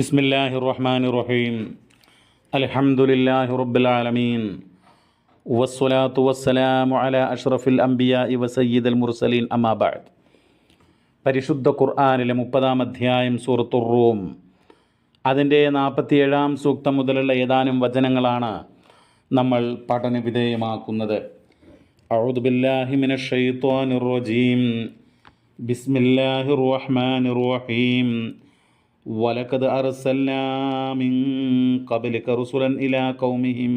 ബിസ്മില്ലാഹി റഹ്മാൻ റഹീം അലഹമുല്ലാഹി റബ്ബുലാലമീൻ. വസ്സലാത്തു വസ്സലാമു അല അഷ്റഫുൽ അംബിയ ഇവ സയ്യിദ് അൽ മുർസലീൻ അമാബാദ് പരിശുദ്ധ ഖുർആാനിലെ മുപ്പതാം അധ്യായം സൂറത്തുർ റൂം. അതിന്റെ നാൽപ്പത്തിയേഴാം സൂക്തം മുതലുള്ള ഏതാനും വചനങ്ങളാണ് നമ്മൾ പഠന വിധേയമാക്കുന്നത്. ബിസ്മില്ലാഹിർ റഹീം. ولقد أرسلنا من قبلك رسلا إلى قومهم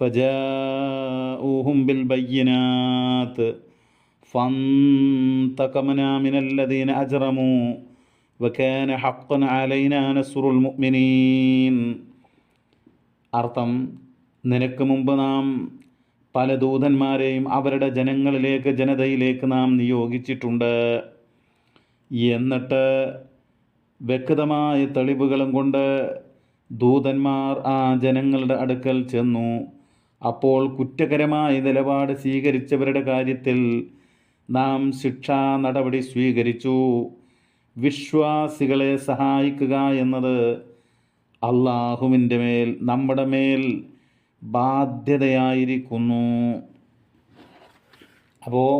فجاءوهم بالبينات فانتقمنا من الذين أجرموا وكان حقا علينا نصر المؤمنين അർത്ഥം നിനക്ക് മുമ്പ് നാം പല ദൂതന്മാരെയും അവരുടെ ജനങ്ങളിലേക്ക് ജനതയിലേക്ക് നാം നിയോഗിച്ചിട്ടുണ്ട് എന്നിട്ട് വ്യക്തമായ തെളിവുകളും കൊണ്ട് ദൂതന്മാർ ആ ജനങ്ങളുടെ അടുക്കൽ ചെന്നു. അപ്പോൾ കുറ്റകരമായ നിലപാട് സ്വീകരിച്ചവരുടെ കാര്യത്തിൽ നാം ശിക്ഷാ നടപടി സ്വീകരിച്ചു. വിശ്വാസികളെ സഹായിക്കുക എന്നത് അള്ളാഹുവിന്റെ മേൽ നമ്മുടെ മേൽ ബാധ്യതയായിരിക്കുന്നു. അപ്പോൾ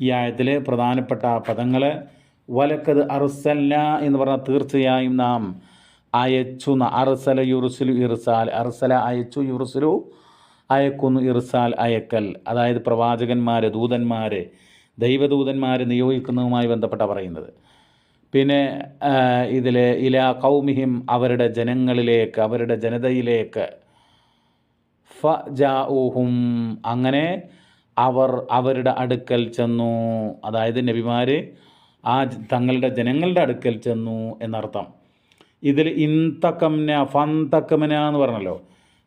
ഈ ആയത്തിലെ പ്രധാനപ്പെട്ട പദങ്ങൾ വലക്കത് അറുസല്ല എന്ന് പറഞ്ഞാൽ തീർച്ചയായും നാം അയച്ചു അർസല യുറുസുലു ഇർസാൽ അറുസല അയച്ചു യുറുസുലു അയക്കുന്നു ഇർസാൽ അയക്കൽ. അതായത് പ്രവാചകന്മാർ ദൂതന്മാർ ദൈവദൂതന്മാർ നിയോഗിക്കുന്നതുമായി ബന്ധപ്പെട്ട പറയുന്നത്. പിന്നെ ഇതിൽ ഇല കൗമിഹിം അവരുടെ ജനങ്ങളിലേക്ക് അവരുടെ ജനതയിലേക്ക് ഫ ജാഊഹും അങ്ങനെ അവർ അവരുടെ അടുക്കൽ ചെന്നു. അതായത് നബിമാർ ആ തങ്ങളുടെ ജനങ്ങളുടെ അടുക്കൽ ചെന്നു എന്നർത്ഥം. ഇതിൽ ഇൻതക്കംന ഫന്തക്കമന എന്ന് പറഞ്ഞല്ലോ.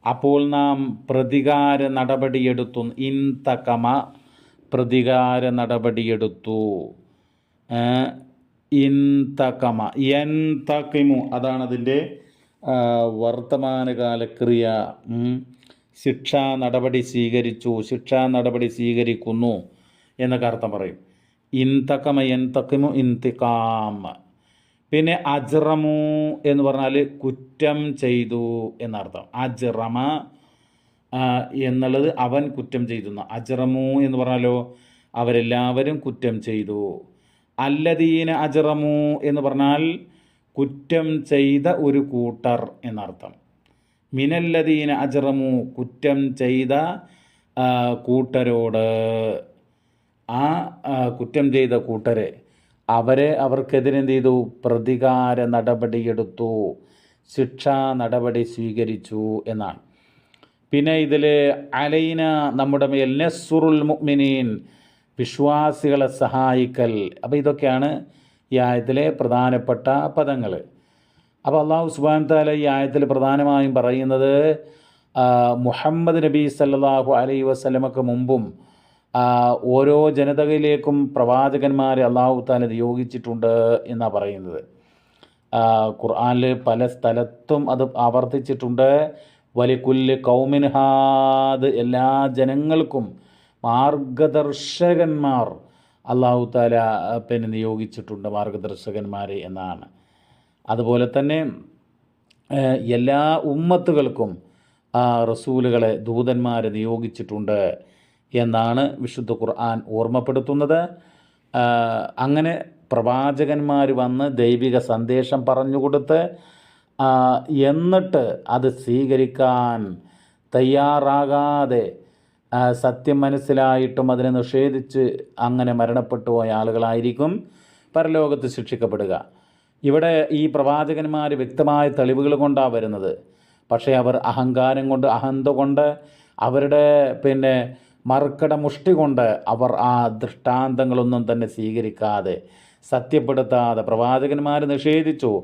അപ്പോൾ നാം പ്രതികാര നടപടിയെടുത്തു. ഇൻതക്കമ പ്രതികാര നടപടിയെടുത്തു. ഇന്തക്കമ എൻതക്കിമു അതാണ് അതിന്റെ വർത്തമാനകാല ക്രിയ. ശിക്ഷാ നടപടി സ്വീകരിച്ചു ശിക്ഷാ നടപടി സ്വീകരിക്കുന്നു എന്നൊക്കെ അർത്ഥം പറയും. ഇൻതക്കമ എൻതക്കിമു ഇൻതിക്കാം പിന്നെ അജ്റമു എന്ന് പറഞ്ഞാൽ കുറ്റം ചെയ്തു എന്നർത്ഥം. അജ്റമ എന്നുള്ളത് അവൻ കുറ്റം ചെയ്തു അജ്റമു എന്ന് പറഞ്ഞാലോ അവരെല്ലാവരും കുറ്റം ചെയ്തു. അല്ലദീന അജ്റമു എന്ന് പറഞ്ഞാൽ കുറ്റം ചെയ്ത ഒരു കൂട്ടർ എന്നർത്ഥം. മിനല്ലദീന അജ്റമു കുറ്റം ചെയ്ത കൂട്ടരോട്. ആ കുറ്റം ചെയ്ത കൂട്ടരെ അവരെ അവർക്കെതിരെ എന്ത് ചെയ്തു? പ്രതികാര നടപടിയെടുത്തു ശിക്ഷാ നടപടി സ്വീകരിച്ചു എന്നാണ്. പിന്നെ ഇതിൽ അലൈന നമ്മുടെ മേൽ നസുറുൽ മുഅ്മിനീൻ വിശ്വാസികളെ സഹായിക്കൽ. അപ്പോൾ ഇതൊക്കെയാണ് ഈ ആയത്തിലെ പ്രധാനപ്പെട്ട പദങ്ങൾ അപ്പോൾ അള്ളാഹു സുബാൻ താല ഈ ആയത്തിൽ പ്രധാനമായും പറയുന്നത് മുഹമ്മദ് നബി സല്ലാഹു അലൈ വസ്ലമക്ക് മുമ്പും ഓരോ ജനതകളിലേക്കും പ്രവാചകന്മാരെ അള്ളാഹു താല നിയോഗിച്ചിട്ടുണ്ട് എന്നാണ് പറയുന്നത്. ഖുർആാനിൽ പല സ്ഥലത്തും അത് ആവർത്തിച്ചിട്ടുണ്ട്. വലിക്കുല്ല് കൗമിൻ ഹാദ് എല്ലാ ജനങ്ങൾക്കും മാർഗദർശകന്മാർ അള്ളാഹു താല പിന്നെ നിയോഗിച്ചിട്ടുണ്ട് മാർഗദർശകന്മാരെ എന്നാണ്. അതുപോലെ തന്നെ എല്ലാ ഉമ്മത്തുകൾക്കും റസൂലുകളെ ദൂതന്മാരെ നിയോഗിച്ചിട്ടുണ്ട്. എന്നാണ് വിശുദ്ധ ഖുർആൻ ഓർമ്മപ്പെടുത്തുന്നത്. അങ്ങനെ പ്രവാചകന്മാർ വന്ന് ദൈവിക സന്ദേശം പറഞ്ഞുകൊടുത്ത് എന്നിട്ട് അത് സ്വീകരിക്കാൻ തയ്യാറാകാതെ സത്യം മനസ്സിലായിട്ടും അതിനെ നിഷേധിച്ച് അങ്ങനെ മരണപ്പെട്ടു പോയ ആളുകളായിരിക്കും പരലോകത്ത് ശിക്ഷിക്കപ്പെടുക. ഇവിടെ ഈ പ്രവാചകന്മാർ വ്യക്തമായ തെളിവുകൾ കൊണ്ടാണ് വരുന്നത്. പക്ഷേ അവർ അഹങ്കാരം കൊണ്ട് അഹന്ത കൊണ്ട് അവരുടെ പിന്നെ മർക്കട മുഷ്ടി കൊണ്ട് അവർ ആ ദൃഷ്ടാന്തങ്ങളൊന്നും തന്നെ സ്വീകരിക്കാതെ സത്യപ്പെടുത്താതെ പ്രവാചകന്മാർ നിഷേധിച്ചു.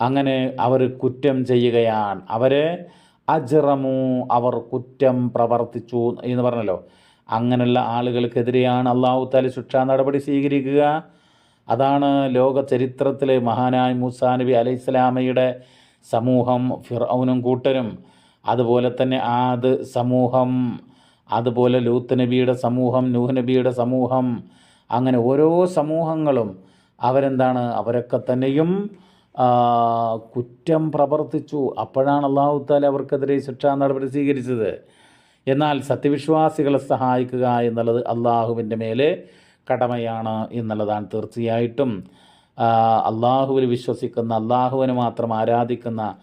അങ്ങനെ അവർ കുറ്റം ചെയ്യുകയാണ്. അവരെ അജ്റമു അവർ കുറ്റം പ്രവർത്തിച്ചു എന്ന് പറഞ്ഞല്ലോ. അങ്ങനെയുള്ള ആളുകൾക്കെതിരെയാണ് അള്ളാഹു താലി ശിക്ഷാ നടപടി സ്വീകരിക്കുക. അതാണ് ലോക ചരിത്രത്തിലെ മഹാനായ മൂസാ നബി അലൈഹിസ്ലാമയുടെ സമൂഹം ഫിർഔനും കൂട്ടരും. അതുപോലെ തന്നെ ആദ് സമൂഹം അതുപോലെ ലൂത്ത് നബിയുടെ സമൂഹം നൂഹ് നബിയുടെ സമൂഹം അങ്ങനെ ഓരോ സമൂഹങ്ങളും അവരെന്താണ്? അവരൊക്കെ തന്നെയും കുറ്റം പ്രവർത്തിച്ചു. അപ്പോഴാണ് അള്ളാഹു താല അവർക്കെതിരെ ശിക്ഷാ നടപടി സ്വീകരിച്ചത്. എന്നാൽ സത്യവിശ്വാസികളെ സഹായിക്കുക എന്നുള്ളത് അള്ളാഹുവിന്റെ മേലെ കടമയാണ് എന്നുള്ളതാണ് തീർച്ചയായിട്ടും. അള്ളാഹുവിൽ വിശ്വസിക്കുന്ന അള്ളാഹുവിനെ മാത്രം ആരാധിക്കുന്ന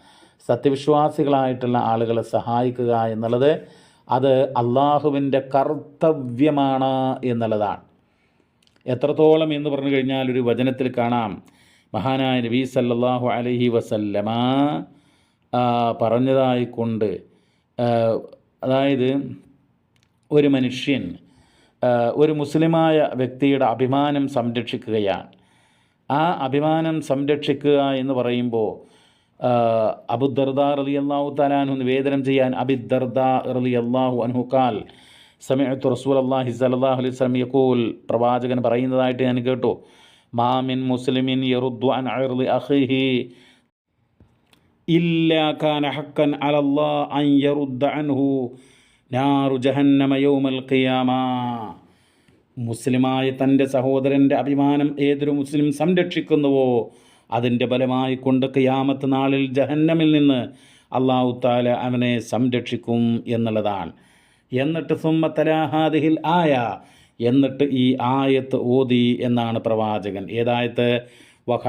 സത്യവിശ്വാസികളായിട്ടുള്ള ആളുകളെ സഹായിക്കുക എന്നുള്ളത് അത് അള്ളാഹുവിന്റെ കർത്തവ്യമാണ് എന്നുള്ളതാണ്. എത്രത്തോളം എന്ന് പറഞ്ഞു കഴിഞ്ഞാൽ ഒരു വചനത്തിൽ കാണാം. മഹാനായ നബി സല്ലാഹു അലഹി വസല്ലമ പറഞ്ഞതായിക്കൊണ്ട് അതായത് ഒരു മനുഷ്യൻ ഒരു മുസ്ലിമായ വ്യക്തിയുടെ അഭിമാനം സംരക്ഷിക്കുകയാണ്. ആ അഭിമാനം സംരക്ഷിക്കുക എന്ന് പറയുമ്പോൾ അബുദർദ റലി അള്ളാഹു തലാനു നിവേദനം ചെയ്യാൻ അബിദർദ റലി അള്ളാഹു അൻഹുക്കാൽ സമയത്ത് റസൂൽ അള്ളാഹി സലാഹു അലൈഹി സ്വലം യക്കൂൽ പ്രവാചകൻ പറയുന്നതായിട്ട് ഞാൻ കേട്ടു. മാമിൻ മുസ്ലിമിൻ യറുദ്ദു അൻ ഇല്ലാ കാന ഹക്കൻ അലല്ലാ അൻ അൻഹു നാറു ജഹന്നമ യൗമൽ ഖിയാമ. മുസ്ലിമായ തന്റെ സഹോദരന്റെ അഭിമാനം ഏതൊരു മുസ്ലിം സംരക്ഷിക്കുന്നുവോ? അതിന്റെ ബലമായി കൊണ്ട് കയാമത്ത് നാളിൽ ജഹന്നമിൽ നിന്ന് അള്ളാഹു താല അവനെ സംരക്ഷിക്കും എന്നുള്ളതാണ്. എന്നിട്ട് സുമ്മ തലാഹാദിഹിൽ ആയ എന്നിട്ട് ഈ ആയത്ത് ഓതി എന്നാണ് പ്രവാചകൻ. ഏതായത്ത് വഹ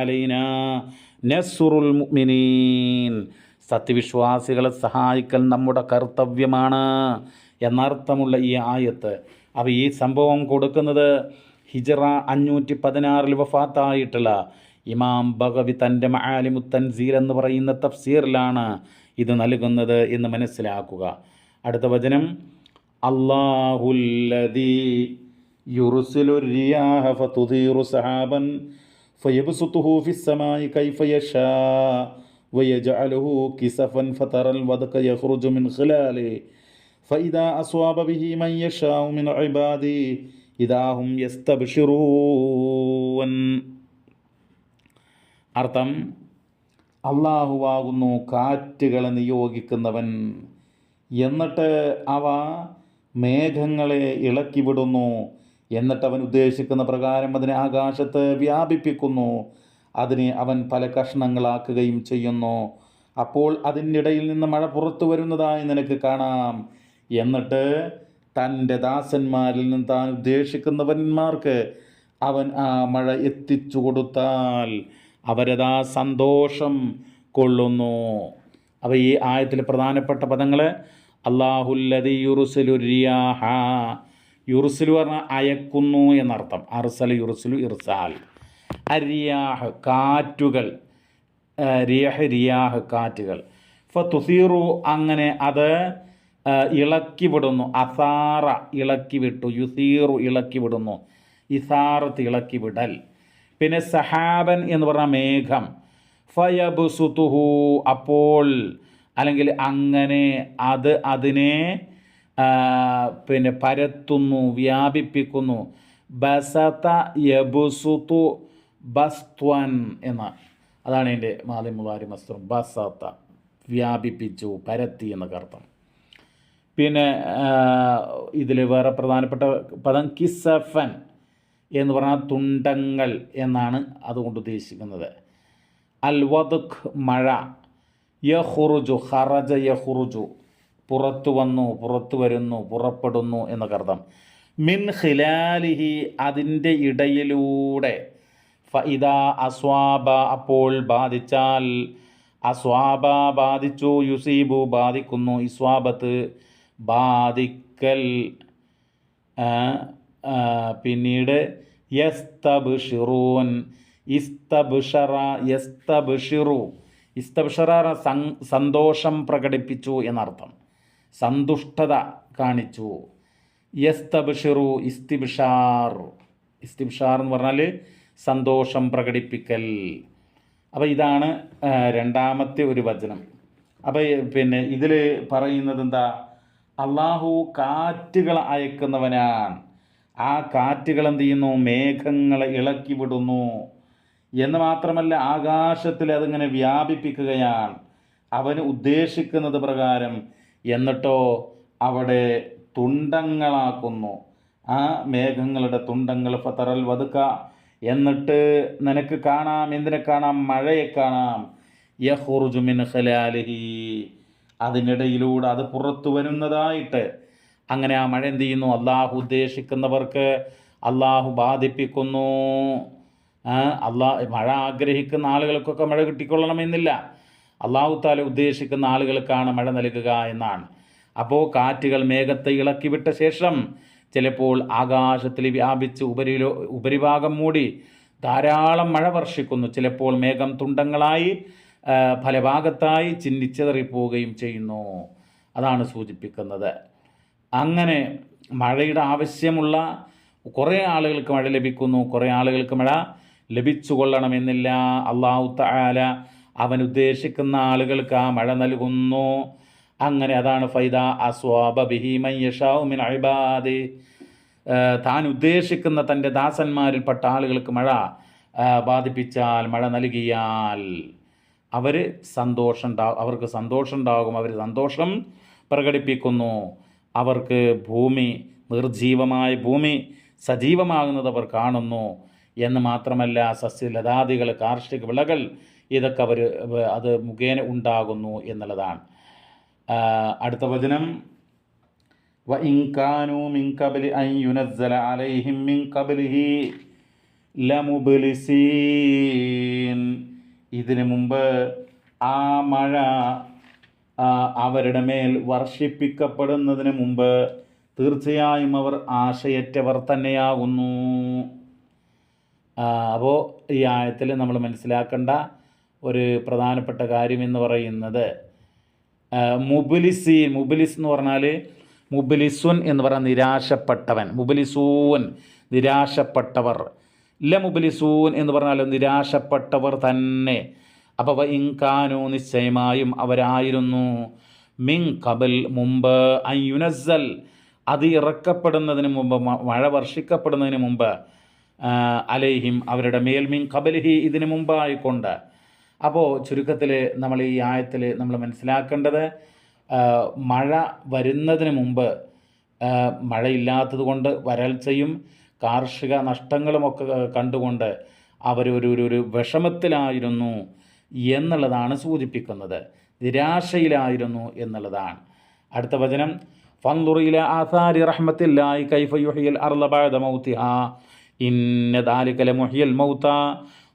അലൈന നസുറുൽ മുഅ്മിനീൻ. സത്യവിശ്വാസികളെ സഹായിക്കൽ നമ്മുടെ കർത്തവ്യമാണ് എന്നർത്ഥമുള്ള ഈ ആയത്ത്. അപ്പോൾ ഈ സംഭവം കൊടുക്കുന്നത് ഹിജറ അഞ്ഞൂറ്റി പതിനാറിൽ വഫാത്തായിട്ടുള്ള ഇമാം ബഗവി തൻ്റെ മഹാലിമു തൻസീർ എന്ന് പറയുന്ന തഫ്സീറിലാണ് ഇത് നൽകുന്നത് എന്ന് മനസ്സിലാക്കുക അടുത്ത വചനം അള്ളാഹുല്ലദീ യുറുസിലു റിയാഹ ഫതുദീറു സഹാബൻ ഫയബ്സുതുഹു ഫിസ്സമായി കൈഫ യശാ ويجعله كسفا فترى الودق يخرج من خلاله فإذا أصاب به من يشاء من عبادي ഇതാഹും യസ്തബിഷിറൂവൻ അർത്ഥം അള്ളാഹുവാകുന്നു കാറ്റുകളെ നിയോഗിക്കുന്നവൻ. എന്നിട്ട് അവ മേഘങ്ങളെ ഇളക്കിവിടുന്നു. എന്നിട്ട് അവൻ ഉദ്ദേശിക്കുന്ന പ്രകാരം അതിനെ ആകാശത്ത് വ്യാപിപ്പിക്കുന്നു. അതിനെ അവൻ പല കഷ്ണങ്ങളാക്കുകയും ചെയ്യുന്നു. അപ്പോൾ അതിനിടയിൽ നിന്ന് മഴ പുറത്തു വരുന്നതായി നിനക്ക് കാണാം. എന്നിട്ട് തന്റെ ദാസന്മാരിൽ നിന്ന് താൻ ഉദ്ദേശിക്കുന്നവന്മാർക്ക് അവൻ ആ മഴ എത്തിച്ചു കൊടുത്താൽ അവരതാ സന്തോഷം കൊള്ളുന്നു. അപ്പോൾ ഈ ആയത്തിലെ പ്രധാനപ്പെട്ട പദങ്ങൾ അള്ളാഹുല്ലതി യുറുസലു റിയാഹ യുറുസലു പറഞ്ഞാൽ അയക്കുന്നു എന്നർത്ഥം. അർസൽ യുറുസലു ഇർസാൽ. അരിയാഹ് കാറ്റുകൾ. റിയഹ് റിയാഹ് കാറ്റുകൾ. ഫ തുസീറു അങ്ങനെ അത് ഇളക്കി വിടുന്നു. അസാറ ഇളക്കി വിട്ടു. യുസീറു ഇളക്കി വിടുന്നു. ഇസാറത്ത് ഇളക്കി വിടൽ. പിന്നെ സഹാബൻ എന്ന് പറഞ്ഞ മേഘം. ഫയബുസുതുഹു. അപ്പോൾ അല്ലെങ്കിൽ അങ്ങനെ അത് അതിനെ പിന്നെ പരത്തുന്നു വ്യാപിപ്പിക്കുന്നു. ബസത യബുസുതു ബസ്ത്വൻ എന്ന. അതാണ് എന്റെ മാലിമുലാരി മസ്ത്രം ബസത. വ്യാപിപ്പിച്ചു പരത്തി എന്നൊക്കെ അർത്ഥം. പിന്നെ ഇതിൽ വേറെ പ്രധാനപ്പെട്ട പദം കിസഫൻ എന്ന് പറഞ്ഞാൽ തുണ്ടങ്ങൾ എന്നാണ് അതുകൊണ്ട് ഉദ്ദേശിക്കുന്നത്. അൽ വദുഖ് മഴ യഹുറുജു ഹറജ യഹുറുജു പുറത്തു വന്നു പുറത്തു വരുന്നു പുറപ്പെടുന്നു എന്നൊക്കെ അർത്ഥം. മിൻ ഖിലാലിഹി അതിന്റെ ഇടയിലൂടെ. ഫഇദ അസ്വാബ അപ്പോൾ ബാധിച്ചാൽ. അസ്വാബ ബാധിച്ചു യുസീബു ബാധിക്കുന്നു ഇസ്വാബത്ത്. ബാധിക്കൽ. പിന്നീട് യസ്തബിഷിറൂൻ. ഇസ്തബിഷറ യസ്തബിഷിറു. ഇസ്തബ്ഷറ സന്തോഷം പ്രകടിപ്പിച്ചു എന്നർത്ഥം. സന്തുഷ്ടത കാണിച്ചു. യസ്തബിഷിറു ഇസ്തിബ്ഷാർ. ഇസ്തിബിഷാർ എന്ന് പറഞ്ഞാൽ സന്തോഷം പ്രകടിപ്പിക്കൽ. അപ്പോൾ ഇതാണ് രണ്ടാമത്തെ ഒരു വചനം. അപ്പോൾ പിന്നെ ഇതിൽ പറയുന്നത് എന്താ? അള്ളാഹു കാറ്റുകൾ അയക്കുന്നവനാണ്. ആ കാറ്റുകൾ എന്ത് ചെയ്യുന്നു? മേഘങ്ങളെ ഇളക്കി വിടുന്നു. എന്ന് മാത്രമല്ല ആകാശത്തിൽ അതിങ്ങനെ വ്യാപിപ്പിക്കുകയാണ്. അവന് ഉദ്ദേശിക്കുന്നത് പ്രകാരം എന്നിട്ടോ അവിടെ തുണ്ടങ്ങളാക്കുന്നു. ആ മേഘങ്ങളുടെ തുണ്ടങ്ങൾ ഫതറൽ വതുക്ക എന്നിട്ട് നിനക്ക് കാണാം എന്തിനെ കാണാം? മഴയെ കാണാം. യഹുർജുമിൻ ഹലാലിഹി അതിനിടയിലൂടെ അത് പുറത്തു വരുന്നതായിട്ട്. അങ്ങനെ ആ മഴ എന്ത് ചെയ്യുന്നു? അള്ളാഹു ഉദ്ദേശിക്കുന്നവർക്ക് അള്ളാഹു ബാധിപ്പിക്കുന്നു. അള്ളാ മഴ ആഗ്രഹിക്കുന്ന ആളുകൾക്കൊക്കെ മഴ കിട്ടിക്കൊള്ളണമെന്നില്ല. അള്ളാഹു താല ഉദ്ദേശിക്കുന്ന ആളുകൾക്കാണ് മഴ നൽകുക എന്നാണ്. അപ്പോൾ കാറ്റുകൾ മേഘത്തെ ഇളക്കി വിട്ട ശേഷം ചിലപ്പോൾ ആകാശത്തിൽ വ്യാപിച്ച് ഉപരിലോ ഉപരിഭാഗം മൂടി ധാരാളം മഴ വർഷിക്കുന്നു. ചിലപ്പോൾ മേഘം തുണ്ടങ്ങളായി ഫലഭാഗത്തായി ചിന്നിച്ചെതറിപ്പോവുകയും ചെയ്യുന്നു. അതാണ് സൂചിപ്പിക്കുന്നത്. അങ്ങനെ മഴയുടെ ആവശ്യമുള്ള കുറേ ആളുകൾക്ക് മഴ ലഭിക്കുന്നു. കുറേ ആളുകൾക്ക് മഴ ലഭിച്ചു കൊള്ളണമെന്നില്ല അള്ളാഹു തആല അവൻ ഉദ്ദേശിക്കുന്ന ആളുകൾക്ക് ആ മഴ നൽകുന്നു. അങ്ങനെ അതാണ് ഫൈദ അസ്വാബ ബിഹി മൻ മിൻ ഇബാദി. താൻ ഉദ്ദേശിക്കുന്ന തന്റെ ദാസന്മാരിൽപ്പെട്ട ആളുകൾക്ക് മഴ ബാധിപ്പിച്ചാൽ മഴ നൽകിയാൽ അവർ സന്തോഷം അവർക്ക് സന്തോഷം ഉണ്ടാകും അവർ സന്തോഷം പ്രകടിപ്പിക്കുന്നു. അവർക്ക് ഭൂമി നിർജീവമായ ഭൂമി സജീവമാകുന്നത് അവർ കാണുന്നു. എന്ന് മാത്രമല്ല സസ്യലതാദികൾ കാർഷിക വിളകൾ ഇതൊക്കെ അവർ അത് മുഖേന ഉണ്ടാകുന്നു എന്നുള്ളതാണ്. അടുത്ത വചനം. വ ഇൻകാനു മിൻ കബലി ഐ യുനസ്സല അലൈഹിം മിൻ കബലിഹി ലമുബ്ലിസീൻ. ഇതിനു മുമ്പ് ആ മഴ അവരുടെ മേൽ വർഷിപ്പിക്കപ്പെടുന്നതിന് മുമ്പ് തീർച്ചയായും അവർ ആശയറ്റവർ തന്നെയാകുന്നു. അപ്പോൾ ഈ ആയത്തിൽ നമ്മൾ മനസ്സിലാക്കേണ്ട ഒരു പ്രധാനപ്പെട്ട കാര്യം എന്ന് പറയുന്നത് മുബിലിസീൻ മുബിലിസ് എന്ന് പറഞ്ഞാൽ മുബിലിസുൻ എന്ന് പറഞ്ഞാൽ നിരാശപ്പെട്ടവൻ മുബിലിസൂൻ നിരാശപ്പെട്ടവർ. ഇല്ല മുബിലിസൂൻ എന്ന് പറഞ്ഞാൽ നിരാശപ്പെട്ടവർ തന്നെ. അപ്പോൾ ഇൻകാനു നിശ്ചയമായും അവരായിരുന്നു. മിൻ കബൽ മുമ്പ് അയുനസൽ അത് ഇറക്കപ്പെടുന്നതിന് മുമ്പ് മഴ വർഷിക്കപ്പെടുന്നതിന് മുമ്പ് അലേഹിം അവരുടെ മേൽ മിൻ കബലിഹി ഇതിന് മുമ്പായിക്കൊണ്ട്. അപ്പോൾ ചുരുക്കത്തിൽ നമ്മൾ ഈ ആയത്തിൽ നമ്മൾ മനസ്സിലാക്കേണ്ടത് മഴ വരുന്നതിന് മുമ്പ് മഴയില്ലാത്തത് കൊണ്ട് വരൾച്ചയും കാർഷിക നഷ്ടങ്ങളുമൊക്കെ കണ്ടുകൊണ്ട് അവർ ഒരു ഒരു വിഷമത്തിലായിരുന്നു എന്നുള്ളതാണ് സൂചിപ്പിക്കുന്നത്. നിരാശയിലായിരുന്നു എന്നുള്ളതാണ്. അടുത്ത വചനം. ഫന്തുറിയിലെ ആസാരി റഹ്മത്തില്ലായി കൈഫയുഹിയൽ യുഹിയൽ മൗത്തിഹ. ഇന്ന ദാലിക്കല ലമുഹിയൽ മൗത്ത.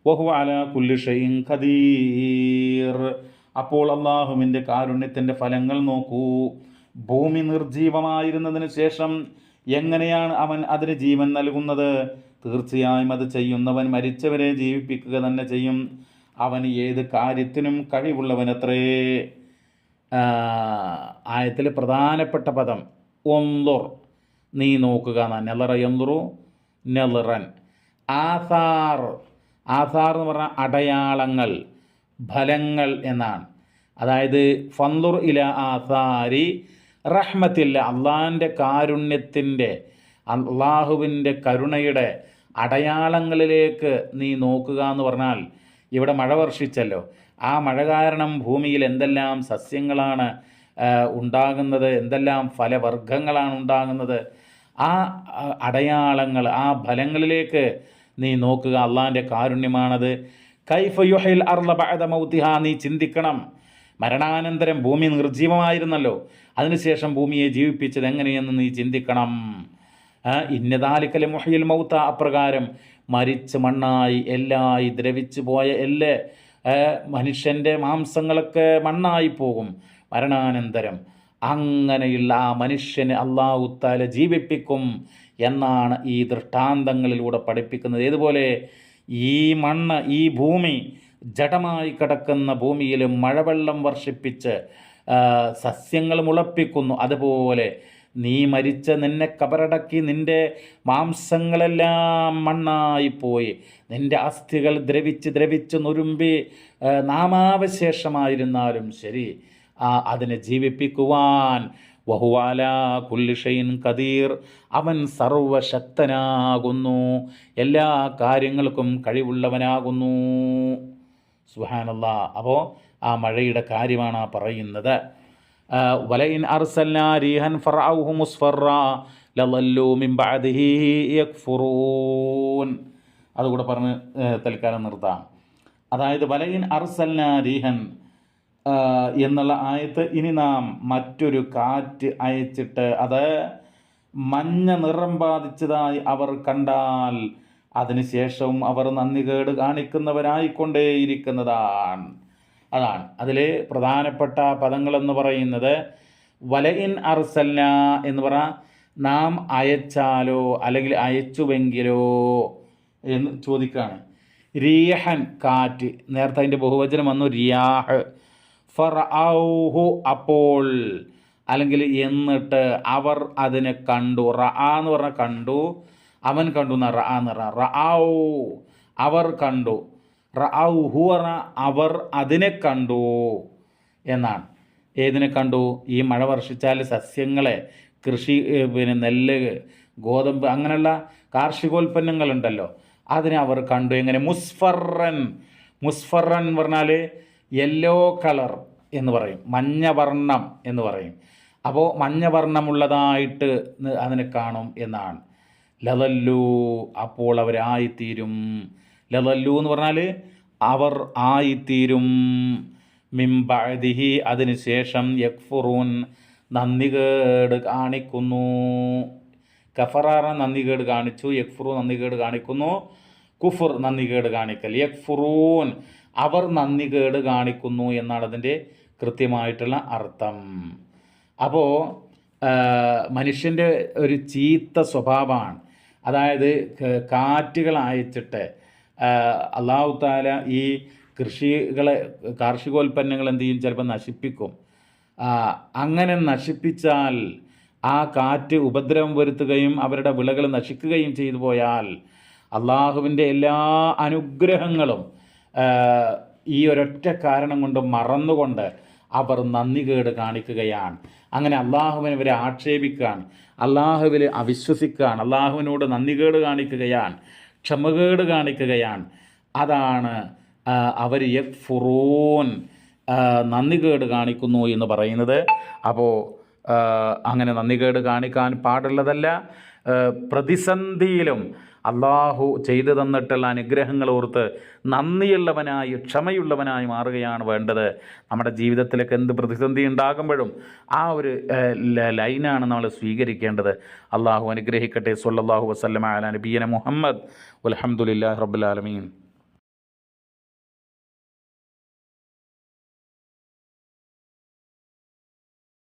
വഹുവ അലാ കുല്ലി ഷൈഇൻ ഖദീർ. അപ്പോൾ അള്ളാഹുവിന്റെ കാരുണ്യത്തിന്റെ ഫലങ്ങൾ നോക്കൂ. ഭൂമി നിർജീവമായിരുന്നതിന് ശേഷം എങ്ങനെയാണ് അവൻ അതിന് ജീവൻ നൽകുന്നത്? തീർച്ചയായും അത് ചെയ്യുന്നവൻ മരിച്ചവരെ ജീവിപ്പിക്കുക തന്നെ ചെയ്യും. അവൻ ഏത് കാര്യത്തിനും കഴിവുള്ളവനത്രേ. ആയത്തിൽ പ്രധാനപ്പെട്ട പദം ഒന്തുർ. നീ നോക്കുക നെലറ എന്തുറു? നെലറൻ. ആസാർ. ആസാർ എന്ന് പറഞ്ഞാൽ അടയാളങ്ങൾ ഫലങ്ങൾ എന്നാണ്. അതായത് ഫന്തുർ ഇല ആധാരി റഹ്മത്തില്ല അള്ളാഹിന്റെ കാരുണ്യത്തിന്റെ അള്ളാഹുവിന്റെ കരുണയുടെ അടയാളങ്ങളിലേക്ക് നീ നോക്കുക എന്ന് പറഞ്ഞാൽ ഇവിടെ മഴ വർഷിച്ചല്ലോ. ആ മഴ കാരണം ഭൂമിയിൽ എന്തെല്ലാം സസ്യങ്ങളാണ് ഉണ്ടാകുന്നത് എന്തെല്ലാം ഫലവർഗങ്ങളാണ് ഉണ്ടാകുന്നത് ആ അടയാളങ്ങൾ ആ ഫലങ്ങളിലേക്ക് നീ നോക്കുക. അള്ളാഹിന്റെ കാരുണ്യമാണത്. കൈഫയുഹൽ അർള ബഅദ മൗതിഹ നീ ചിന്തിക്കണം. മരണാനന്തരം ഭൂമി നിർജീവമായിരുന്നല്ലോ അതിനുശേഷം ഭൂമിയെ ജീവിപ്പിച്ചത് എങ്ങനെയെന്ന് നീ ചിന്തിക്കണം. ഇന്നതാലിക്കലെ മുഹയിൽ മൗത്ത അപ്രകാരം മരിച്ച് മണ്ണായി എല്ലായി ദ്രവിച്ചു പോയ എല്ല് മനുഷ്യന്റെ മാംസങ്ങളൊക്കെ മണ്ണായി പോകും. മരണാനന്തരം അങ്ങനെയുള്ള ആ മനുഷ്യനെ അള്ളാഹുത്താല ജീവിപ്പിക്കും എന്നാണ് ഈ ദൃഷ്ടാന്തങ്ങളിലൂടെ പഠിപ്പിക്കുന്നത്. ഇതുപോലെ ഈ മണ്ണ് ഈ ഭൂമി ജഡമായി കിടക്കുന്ന ഭൂമിയിൽ മഴവെള്ളം വർഷിപ്പിച്ച് സസ്യങ്ങൾ മുളപ്പിക്കുന്നു. അതുപോലെ നീ മരിച്ച നിന്നെ കബറടക്കി നിന്റെ മാംസങ്ങളെല്ലാം മണ്ണായിപ്പോയി നിന്റെ അസ്ഥികൾ ദ്രവിച്ച് ദ്രവിച്ച് നുരുമ്പി നാമാവശേഷമായിരുന്നാലും ശരി. അതിനെ ജീവിപ്പിക്കുവാൻ വഹുവാല കുല്ലിഷയിൻ കദീർ അവൻ സർവശക്തനാകുന്നു. എല്ലാ കാര്യങ്ങൾക്കും കഴിവുള്ളവനാകുന്നു. സുഹാനല്ല അപ്പോൾ ആ മഴയുടെ കാര്യമാണ് ആ പറയുന്നത്. വലയിൻ അർസൽനാ റീഹൻ മുസ്ഫറ അതുകൂടെ പറഞ്ഞ് തൽക്കാലം നിർത്താം. അതായത് വലയിൻ അർസല്ലാരിഹൻ എന്നുള്ള ആയത്ത് ഇനി നാം മറ്റൊരു കാറ്റ് അയച്ചിട്ട് അത് മഞ്ഞ നിറം ബാധിച്ചതായി അവർ കണ്ടാൽ അതിനുശേഷവും അവർ നന്ദികേട് കാണിക്കുന്നവരായിക്കൊണ്ടേയിരിക്കുന്നതാണ്. അതാണ്. അതിലെ പ്രധാനപ്പെട്ട പദങ്ങളെന്ന് പറയുന്നത് വലയിൻ അർസല്ല എന്ന് പറ നാം അയച്ചാലോ അല്ലെങ്കിൽ അയച്ചുവെങ്കിലോ എന്ന് ചോദിക്കുകയാണ് റിയഹൻ കാറ്റ്. നേരത്തെ അതിന്റെ ബഹുവചനം വന്നു റിയാഹ്. ഫർ ഔഹു അപ്പോൾ. അല്ലെങ്കിൽ എന്നിട്ട് അവർ അതിനെ കണ്ടു. റ എന്ന് പറഞ്ഞാൽ കണ്ടു. അവൻ കണ്ടു എന്ന റ എന്ന് പറഞ്ഞ റഔ അവർ കണ്ടു. റഔഹു പറഞ്ഞ അവർ അതിനെ കണ്ടു എന്നാണ്. ഏതിനെ കണ്ടു? ഈ മഴ വർഷിച്ചാൽ സസ്യങ്ങളെ കൃഷി പിന്നെ നെല്ല് ഗോതമ്പ് അങ്ങനെയുള്ള കാർഷികോൽപ്പന്നങ്ങളുണ്ടല്ലോ. അതിനെ അവർ കണ്ടു. എങ്ങനെ? മുസ്ഫറൻ. മുസ്ഫറൻ എന്ന് പറഞ്ഞാൽ യെല്ലോ കളർ എന്ന് പറയും. മഞ്ഞ വർണം എന്ന് പറയും. അപ്പോൾ മഞ്ഞ വർണമുള്ളതായിട്ട് അതിനെ കാണും എന്നാണ്. ലതല്ലു അപ്പോൾ അവരായിത്തീരും. ലതല്ലു എന്ന് പറഞ്ഞാൽ അവർ ആയിത്തീരും. മിംബഅദിഹി അതിനുശേഷം യക്ഫുറൂൻ നന്ദികേട് കാണിക്കുന്നു. കഫറാറ നന്ദികേട് കാണിച്ചു. യക്ഫുറു നന്ദികേട് കാണിക്കുന്നു. കുഫർ നന്ദികേട് കാണിക്കൽ. യക്ഫുറൂൻ അവർ നന്ദികേട് കാണിക്കുന്നു എന്നാണ് അതിന്റെ കൃത്യമായിട്ടുള്ള അർത്ഥം. അപ്പോൾ മനുഷ്യന്റെ ഒരു ചീത്ത സ്വഭാവമാണ്. അതായത് കാറ്റുകൾ അയച്ചിട്ട് അള്ളാഹു താല ഈ കൃഷികളെ കാർഷികോൽപ്പന്നങ്ങൾ എന്ത് ചെയ്യും? ചിലപ്പോൾ നശിപ്പിക്കും. അങ്ങനെ നശിപ്പിച്ചാൽ ആ കാറ്റ് ഉപദ്രവം വരുത്തുകയും അവരുടെ വിളകൾ നശിക്കുകയും ചെയ്തു പോയാൽ അള്ളാഹുവിന്റെ എല്ലാ അനുഗ്രഹങ്ങളും ഈ ഒരൊറ്റ കാരണം കൊണ്ട് മറന്നുകൊണ്ട് അവർ നന്ദികേട് കാണിക്കുകയാണ്. അങ്ങനെ അള്ളാഹുവിനെ ഇവരെ ആക്ഷേപിക്കുകയാണ്. അള്ളാഹുവിൽ അവിശ്വസിക്കുകയാണ്. അള്ളാഹുവിനോട് നന്ദികേട് കാണിക്കുകയാണ്. ക്ഷമകേട് കാണിക്കുകയാണ്. അതാണ് അവർ ആ, നന്ദികേട് കാണിക്കുന്നു എന്ന് പറയുന്നത്. അപ്പോൾ അങ്ങനെ നന്ദികേട് കാണിക്കാൻ പാടുള്ളതല്ല പ്രതിസന്ധിയിലും അള്ളാഹു ചെയ്തു തന്നിട്ടുള്ള അനുഗ്രഹങ്ങൾ ഓർത്ത് നന്ദിയുള്ളവനായി ക്ഷമയുള്ളവനായി മാറുകയാണ് വേണ്ടത്. നമ്മുടെ ജീവിതത്തിലൊക്കെ എന്ത് പ്രതിസന്ധി ഉണ്ടാകുമ്പോഴും ആ ഒരു ലൈനാണ് നമ്മൾ സ്വീകരിക്കേണ്ടത്. അള്ളാഹു അനുഗ്രഹിക്കട്ടെ. സുല്ലാഹു വസല്ലമ അല നബീന മുഹമ്മദ്. അലഹമുല്ലാ റബ്ബുലാലമീൻ